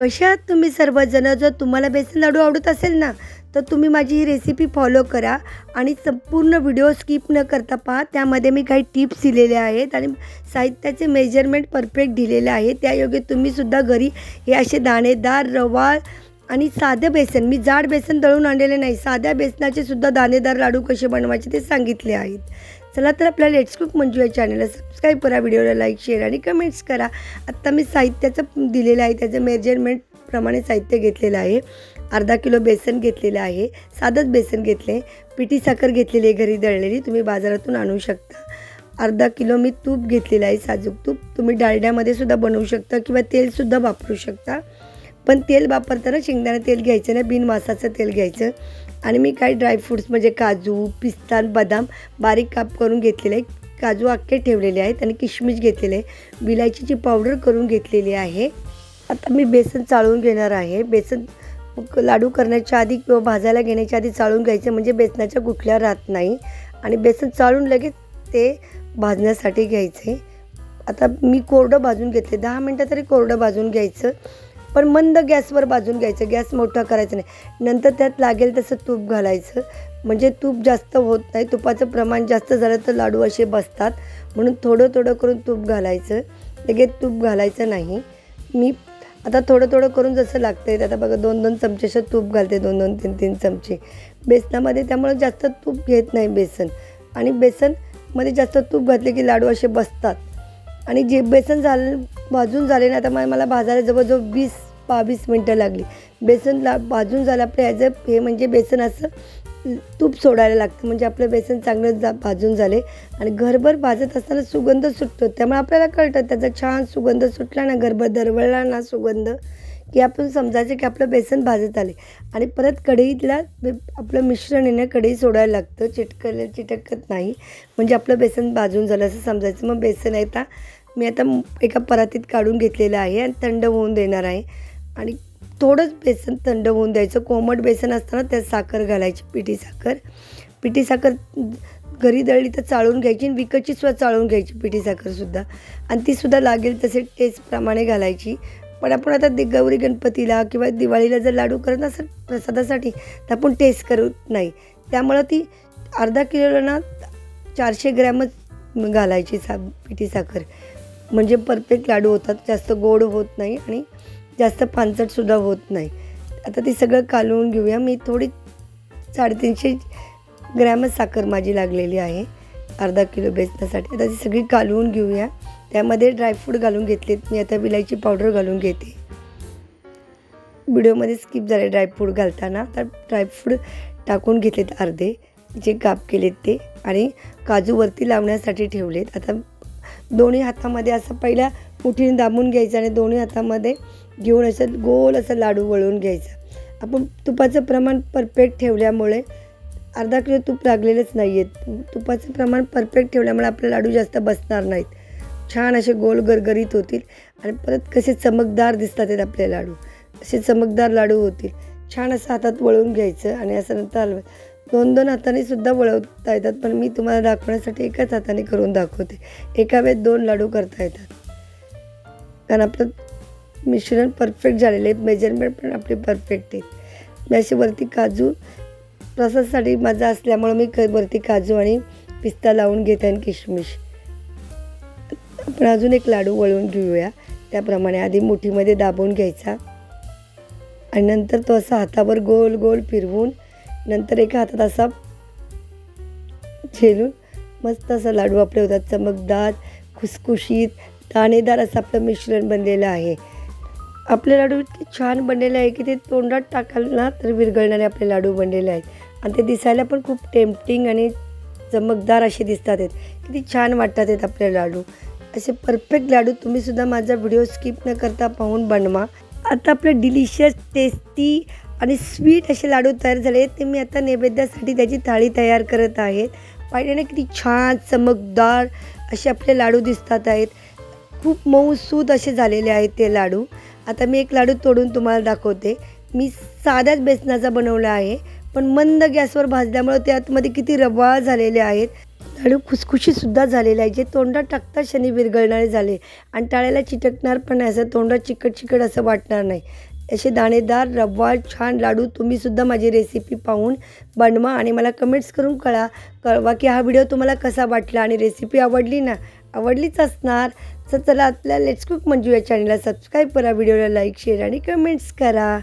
कशा आहात तुम्ही सर्वजण? जर तुम्हाला बेसन लाडू आवडत असेल ना तर तुम्ही माझी ही रेसिपी फॉलो करा आणि संपूर्ण व्हिडिओ स्किप न करता पहा. त्यामध्ये मी काही टिप्स दिलेले आहेत आणि साहित्याचे मेजरमेंट परफेक्ट दिलेले आहे त्यायोगे तुम्हीसुद्धा घरी हे असे दाणेदार रवा आणि साधं बेसन मी जाड बेसन दळून आणलेले नाही. साध्या बेसनाचे सुद्धा दाणेदार लाडू कसे बनवायचे ते सांगितले आहेत. चला तर आपल्या लेट्स कुक मंजू या चॅनलला सबस्क्राईब करा व्हिडिओला लाईक शेअर आणि कमेंट्स करा. आत्ता मी साहित्याचं दिलेलं आहे त्याचं मेजरमेंट प्रमाणे साहित्य घेतलेलं आहे. अर्धा किलो बेसन घेतलेलं आहे साधंच बेसन घेतले पिठी साखर घेतलेली आहे घरी दळलेली तुम्ही बाजारातून आणू शकता. अर्धा किलो मी तूप घेतलेलं आहे साजूक तूप. तुम्ही डालड्यामध्ये सुद्धा बनवू शकता किंवा तेलसुद्धा वापरू शकता. पण तेल वापरताना शेंगदाणा तेल घ्यायचं ना बिनवासाचं तेल घ्यायचं. आणि मी काही ड्रायफ्रूट्स म्हणजे काजू पिस्ता बदाम बारीक काप करून घेतलेले आहे काजू अख्खे ठेवलेले आहेत आणि किशमिश घेतलेले आहे. विलायचीची पावडर करून घेतलेली आहे. आता मी बेसन चाळून घेणार आहे. बेसन लाडू करण्याच्या आधी किंवा भाजायला घेण्याच्या आधी चाळून घ्यायचं म्हणजे बेसनाच्या गुठल्या राहत नाही. आणि बेसन चाळून लगेच ते भाजण्यासाठी घ्यायचे. आता मी कोरडं भाजून घेतले. दहा मिनटं तरी कोरडं भाजून घ्यायचं. पण मंद गॅसवर भाजून घ्यायचं. गॅस मोठा करायचा नाही. नंतर त्यात लागेल तसं तूप घालायचं. म्हणजे तूप जास्त होत नाही. तुपाचं प्रमाण जास्त झालं तर लाडू असे बसतात. म्हणून थोडं थोडं करून तूप घालायचं. लगेच तूप घालायचं नाही. मी आता थोडं थोडं करून जसं लागतं आहे आता बघा दोन दोन चमचेचं तूप घालते. दोन दोन तीन तीन चमचे. बेसनामध्ये त्यामुळे जास्त तूप घेत नाही बेसन. आणि बेसनमध्ये जास्त तूप घातले की लाडू असे बसतात. आणि जे बेसन झालं भाजून झाले ना आता मला भाजायला जवळजवळ वीस बावीस मिनटं लागली. बेसन ला भाजून झालं आपलं ॲज अ हे म्हणजे बेसन असं तूप सोडायला लागतं. म्हणजे आपलं बेसन चांगलं जा भाजून झाले. आणि घरभर भाजत असताना सुगंध सुटतो. त्यामुळे आपल्याला कळतं त्याचा छान सुगंध सुटला ना घरभर दरवळला ना सुगंध की आपण समजायचं की आपलं बेसन भाजत आले. आणि परत कढईतला आपलं मिश्रण येणं कढई सोडायला लागतं. चिटकलं चिटकत नाही. म्हणजे आपलं बेसन भाजून झालं असं समजायचं. मग बेसन आहे मी आता एका परातीत काढून घेतलेलं आहे आणि थंड होऊन देणार आहे. आणि थोडंच बेसन थंड होऊन द्यायचं. कोमट बेसन असताना त्यात साखर घालायची पिठी साखर. पिठी साखर घरी दळली तर चाळून घ्यायची आणि विकतची सुद्धा चाळून घ्यायची पिठी साखरसुद्धा आणि तीसुद्धा लागेल तसे टेस्टप्रमाणे घालायची. पण आपण आता दि गौरी गणपतीला किंवा दिवाळीला जर लाडू करत असेल प्रसादासाठी तर आपण टेस्ट करत नाही. त्यामुळं ती अर्धा किलोला ना चारशे ग्रॅमच घालायची सा पिठी साखर. म्हणजे परफेक्ट लाडू होतात जास्त गोड होत नाही आणि जास्त पानसटसुद्धा होत नाही. आता ती सगळं कालवून घेऊया. मी थोडी साडेतीनशे ग्रॅमच साखर माझी लागलेली आहे अर्धा किलो बेसनासाठी. आता ती सगळी कालवून घेऊया. त्यामध्ये ड्रायफ्रूट घालून घेतलेत. मी आता विलायची पावडर घालून घेते. व्हिडिओमध्ये स्किप झाले ड्रायफ्रूट घालताना. तर ड्रायफ्रूट टाकून घेतलेत अर्धे. जे काप केलेत ते. आणि काजूवरती लावण्यासाठी ठेवलेत. आता दोन्ही हातामध्ये असं पहिल्या मुठीने दाबून घ्यायचं आणि दोन्ही हातामध्ये घेऊन असं गोल असं लाडू वळून घ्यायचं. आपण तुपाचं प्रमाण परफेक्ट ठेवल्यामुळे अर्धा किलो तूप लागलेलंच नाही आहे तुपाचं प्रमाण परफेक्ट ठेवल्यामुळे आपले लाडू जास्त बसणार नाहीत. छान असे गोल गरगरीत होतील आणि परत कसे चमकदार दिसतात आहेत आपले लाडू. असे चमकदार लाडू होतील. छान असं हातात वळून घ्यायचं आणि असं नंतर हलवायचं दोन दोन हाताने सुद्धा वळवता येतात पण मी तुम्हाला दाखवण्यासाठी एकाच हाताने करून दाखवते. एका वेळेत दोन लाडू करता येतात. कारण आपलं मिश्रण परफेक्ट झालेलं आहे मेजरमेंट पण आपले परफेक्ट आहेत मी असे वरती काजू प्रसादसाठी माझा असल्यामुळं मी क वरती काजू आणि पिस्ता लावून घेते आणि किशमिश. आपण अजून एक लाडू वळवून घेऊया. त्याप्रमाणे आधी मुठीमध्ये दाबून घ्यायचा. आणि नंतर तो असा हातावर गोल गोल फिरवून नंतर एका हातात असा झेलून मस्त असा लाडू आपले होतात चमकदार खुसखुशीत दाणेदार असं आपलं मिश्रण बनलेलं आहे. आपले लाडू इतके छान बनलेले आहे की ते तोंडात टाकाल ना तर विरघळणारे आपले लाडू बनलेले आहेत. आणि ते दिसायला पण खूप टेम्पटिंग आणि चमकदार असे दिसतात आहेत. किती छान वाटतात आहेत आपले लाडू. असे परफेक्ट लाडू तुम्हीसुद्धा माझा व्हिडिओ स्किप न करता पाहून बनवा. आता आपले डिलिशियस टेस्टी आणि स्वीट असे लाडू तयार झाले ते मी आता नैवेद्यासाठी त्याची थाळी तयार करत आहेत पाहिल्याने किती छान चमकदार असे आपले लाडू दिसतात आहेत. खूप मऊसूद असे झालेले आहेत ते लाडू. आता मी एक लाडू तोडून तुम्हाला दाखवते. मी साध्याच बेसनाचा बनवला आहे पण मंद गॅसवर भाजल्यामुळे त्यातमध्ये किती रवाळ झालेले आहेत. लाडू खुसखुशीसुद्धा झालेले आहे जे तोंडात टाकता शनी विरघळणारे झाले आणि टाळ्याला चिटकणार पण नाही असं तोंडात चिकट चिकट असं वाटणार नाही. असे दाणेदार रवा छान लाडू तुम्हीसुद्धा माझी रेसिपी पाहून बनवा आणि मला कमेंट्स करून कळा. कळवा की हा व्हिडिओ तुम्हाला कसा वाटला आणि रेसिपी आवडली ना? आवडलीच असणार. तर चला आपल्या लेट्स कुक मंजू या चॅनलला सबस्क्राईब करा व्हिडिओला लाईक शेअर आणि कमेंट्स करा.